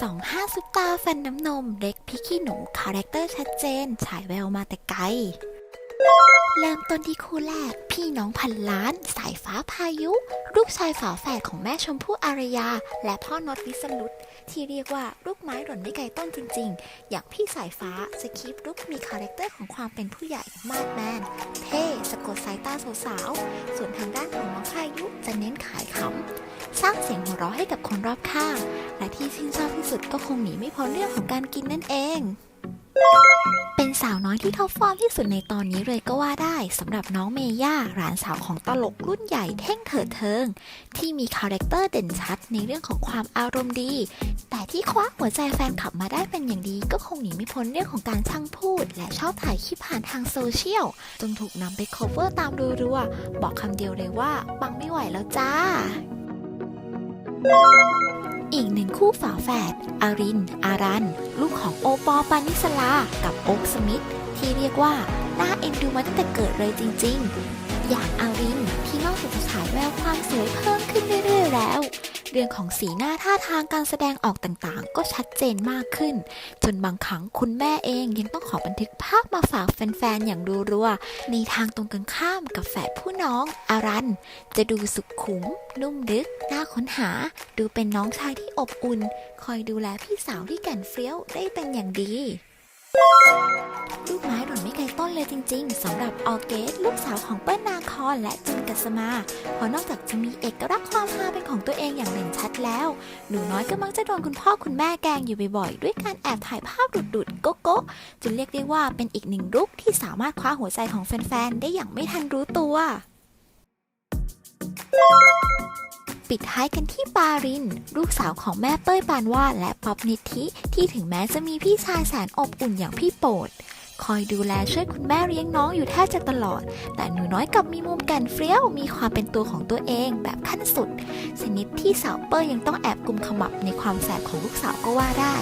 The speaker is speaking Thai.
สองห้าซุปตาแฟนน้ำนมเด็กพิกขี้หนูคาแรคเตอร์ชัดเจน ฉายแววมาแต่ไกล เริ่มต้นที่คู่แรก พี่น้องพันล้าน สายฟ้าพายุ ลูกชายฝาแฝดของแม่ชมพู่อารยา และพ่อนดวิสรุตที่เรียกว่าลูกไม้หล่นไม่ไกลต้นจริง ๆ อย่างพี่สายฟ้าสคริปลุกมีคาแรคเตอร์ของความเป็นผู้ใหญ่มาดแมน เท่สะกดสายตาสาวๆส่วนทางด้านของน้องพายุจะเน้นขายขำ สร้างเสียงหัวเราะให้กับคนรอบข้าง และที่ชื่นชอบที่สุดก็คงหนีไม่พ้นเรื่องของการกินนั่นเอง เป็นสาวน้อยที่ท็อปฟอร์มที่สุดในตอนนี้เลยก็ว่าได้สำหรับน้องเมย่าหลานสาวของตลกรุ่นใหญ่เท่งเถิดเทิง ที่มีคาแรคเตอร์เด่นชัดในเรื่องของความอารมณ์ดี แต่ที่คว้าหัวใจแฟนคลับมาได้เป็นอย่างดี ก็คงหนีไม่พ้นเรื่องของการช่างพูด และชอบถ่ายคลิปผ่านทางโซเชียลจนถูกนำไป cover ตามรัวๆบอกคำเดียวเลยว่าปังไม่ไหวแล้วจ้า อีกหนึ่งคู่ฝาแฝด อาริน อารัน ลูกของโอปอล์ปานิสลา กับโอ๊กสมิธ ที่เรียกว่า น่าเอ็นดูมาตั้งแต่เกิดเลยจริงๆ อย่างอารินที่นอกจากจะฉายแววความสวยเพิ่มขึ้นเรื่อยๆแล้ว เรื่องของสีหน้าท่าทางการแสดงออกต่างๆ ก็ชัดเจนมากขึ้น จนบางครั้งคุณแม่เองยังต้องขอบันทึกภาพมาฝากแฟนๆ อย่างรัวๆในทางตรงกันข้ามกับแฝดผู้น้องอารัน จะดูสุขุม นุ่มลึก น่าค้นหา ดูเป็นน้องชายที่อบอุ่น คอยดูแลพี่สาวที่แก่นเฟี้ยวได้เป็นอย่างดี ลูกไม้หล่นไม่ไกลต้นเลยจริง ๆสำหรับออเกสลูกสาวของเปิ้ลนาคอนและจินกัสมาเพราะนอกจากจะมีเอกลักษณ์ความฮาเป็นของตัวเองอย่างเด่นชัดแล้ว หนูน้อยก็มักจะโดนคุณพ่อคุณแม่แกล้งอยู่บ่อยๆ ด้วยการแอบถ่ายภาพดุดๆโก๊ะโก๊ะจนเรียกได้ว่าเป็นอีกหนึ่งลุกที่สามารถคว้าหัวใจของแฟนๆได้อย่างไม่ทันรู้ตัว ปิดท้ายกันที่ปาริน ลูกสาวของแม่เป้ยปานวาดและป๊อบนิธิที่ถึงแม้จะมีพี่ชายแสนอบอุ่นอย่างพี่โปรดคอยดูแลช่วยคุณแม่เลี้ยงน้องอยู่แทบจะตลอด แต่หนูน้อยกลับมีมุมกันเฟี้ยว มีความเป็นตัวของตัวเองแบบขั้นสุด ชนิดที่สาวเป้ยยังต้องแอบกุมขมับในความแสบของลูกสาวก็ว่าได้